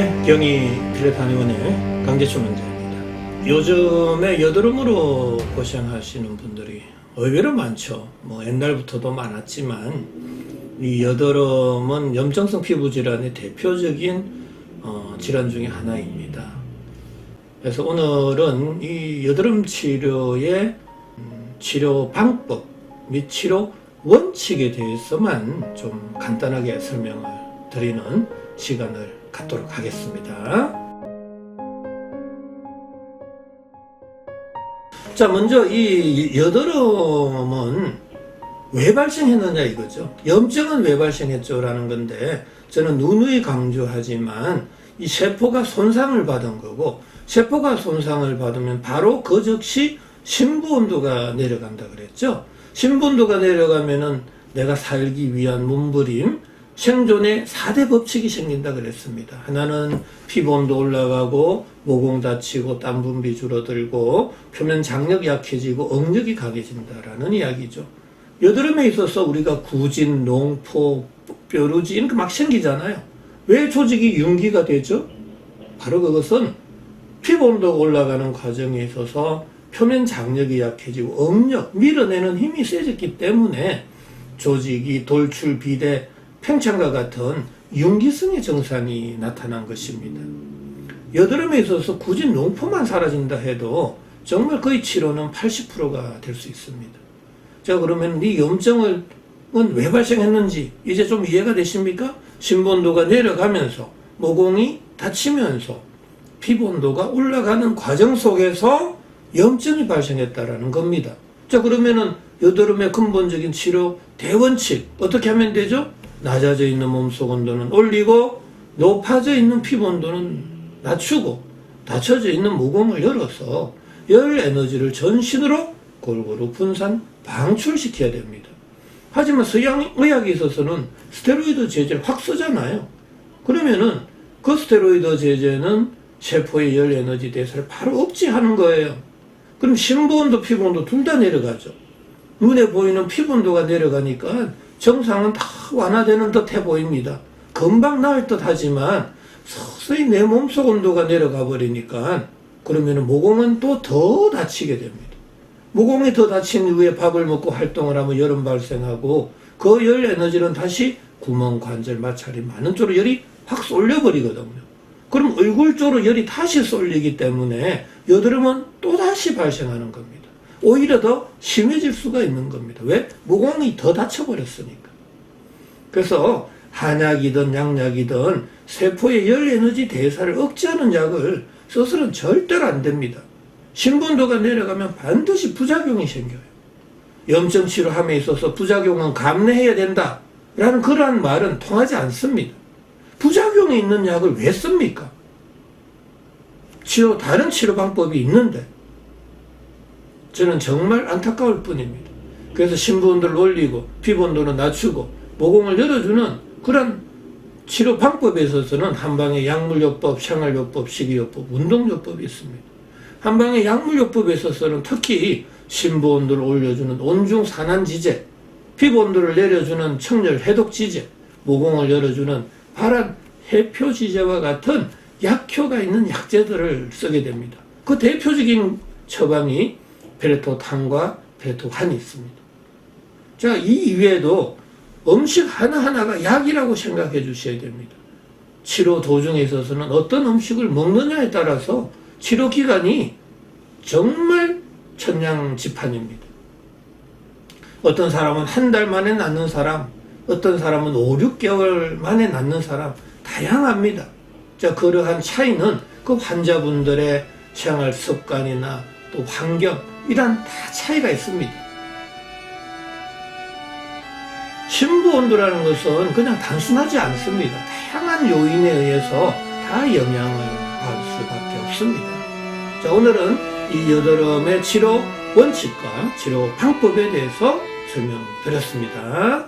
네, 경희 피레타니원의 강재춘 원장입니다. 요즘에 여드름으로 고생하시는 분들이 의외로 많죠. 뭐 옛날부터도 많았지만 이 여드름은 염증성 피부 질환의 대표적인 어, 질환 중에 하나입니다. 그래서 오늘은 이 여드름 치료의 음, 치료 방법 및 치료 원칙에 대해서만 좀 간단하게 설명을 드리는 시간을 갖도록 하겠습니다. 자, 먼저 이 여드름은 왜 발생했느냐 이거죠. 염증은 왜 발생했죠라는 건데 저는 누누이 강조하지만 이 세포가 손상을 받은 거고 세포가 손상을 받으면 바로 그 즉시 심부 온도가 내려간다 그랬죠. 심부 온도가 내려가면은 내가 살기 위한 몸부림, 생존의 4대 법칙이 생긴다 그랬습니다. 하나는 피부 온도 올라가고 모공 다치고 땀 분비 줄어들고 표면 장력이 약해지고 억력이 강해진다라는 이야기죠. 여드름에 있어서 우리가 구진, 농포, 뾰루지 이런 거막 생기잖아요. 왜 조직이 윤기가 되죠? 바로 그것은 피부 온도가 올라가는 과정에 있어서 표면 장력이 약해지고 억력, 밀어내는 힘이 세졌기 때문에 조직이 돌출, 비대, 팽창과 같은 윤기성의 증상이 나타난 것입니다. 여드름에 있어서 굳이 농포만 사라진다 해도 정말 거의 치료는 80%가 될 수 있습니다. 자, 그러면 이 염증은 왜 발생했는지 이제 좀 이해가 되십니까? 심본도가 내려가면서 모공이 다치면서 피부 온도가 올라가는 과정 속에서 염증이 발생했다라는 겁니다. 자, 그러면은 여드름의 근본적인 치료 대원칙 어떻게 하면 되죠? 낮아져 있는 몸속 온도는 올리고 높아져 있는 피부 온도는 낮추고 닫혀져 있는 모공을 열어서 열 에너지를 전신으로 골고루 분산 방출시켜야 됩니다. 하지만 서양 의학에 있어서는 스테로이드 제제를 확 쓰잖아요. 그러면은 그 스테로이드 제제는 세포의 열 에너지 대사를 바로 억제하는 거예요. 그럼 심부 온도 피부 온도 둘 다 내려가죠. 눈에 보이는 피부 온도가 내려가니까 정상은 다 완화되는 듯해 보입니다. 금방 나을 듯 하지만 서서히 내 몸속 온도가 내려가 버리니까 그러면 모공은 또 더 다치게 됩니다. 모공이 더 다친 이후에 밥을 먹고 활동을 하면 열은 발생하고 그 열 에너지는 다시 구멍, 관절, 마찰이 많은 쪽으로 열이 확 쏠려 버리거든요. 그럼 얼굴 쪽으로 열이 다시 쏠리기 때문에 여드름은 또 다시 발생하는 겁니다. 오히려 더 심해질 수가 있는 겁니다. 왜? 모공이 더 다쳐버렸으니까. 그래서 한약이든 양약이든 세포의 열 에너지 대사를 억제하는 약을 써서는 절대로 안 됩니다. 신분도가 내려가면 반드시 부작용이 생겨요. 염증 치료함에 있어서 부작용은 감내해야 된다. 라는 그러한 말은 통하지 않습니다. 부작용이 있는 약을 왜 씁니까? 치료, 다른 치료 방법이 있는데, 저는 정말 안타까울 뿐입니다. 그래서 신부온도를 올리고, 피부온도는 낮추고, 모공을 열어주는 그런 치료 방법에 있어서는 한방에 약물요법, 생활요법, 식이요법, 운동요법이 있습니다. 한방에 약물요법에 있어서는 특히 신부온도를 올려주는 온중산안지제, 피부온도를 내려주는 청열 해독지제, 모공을 열어주는 발한 해표지제와 같은 약효가 있는 약제들을 쓰게 됩니다. 그 대표적인 처방이 페레토탄과 페레토환이 있습니다. 자, 이 이외에도 음식 하나하나가 약이라고 생각해 주셔야 됩니다. 치료 도중에 있어서는 어떤 음식을 먹느냐에 따라서 치료 기간이 정말 천냥지판입니다. 어떤 사람은 한 달 만에 낫는 사람, 어떤 사람은 5, 6개월 만에 낫는 사람, 다양합니다. 자, 그러한 차이는 그 환자분들의 생활 습관이나 또 환경, 이런 다 차이가 있습니다. 심부 온도라는 것은 그냥 단순하지 않습니다. 다양한 요인에 의해서 다 영향을 받을 수밖에 없습니다. 자, 오늘은 이 여드름의 치료 원칙과 치료 방법에 대해서 설명드렸습니다.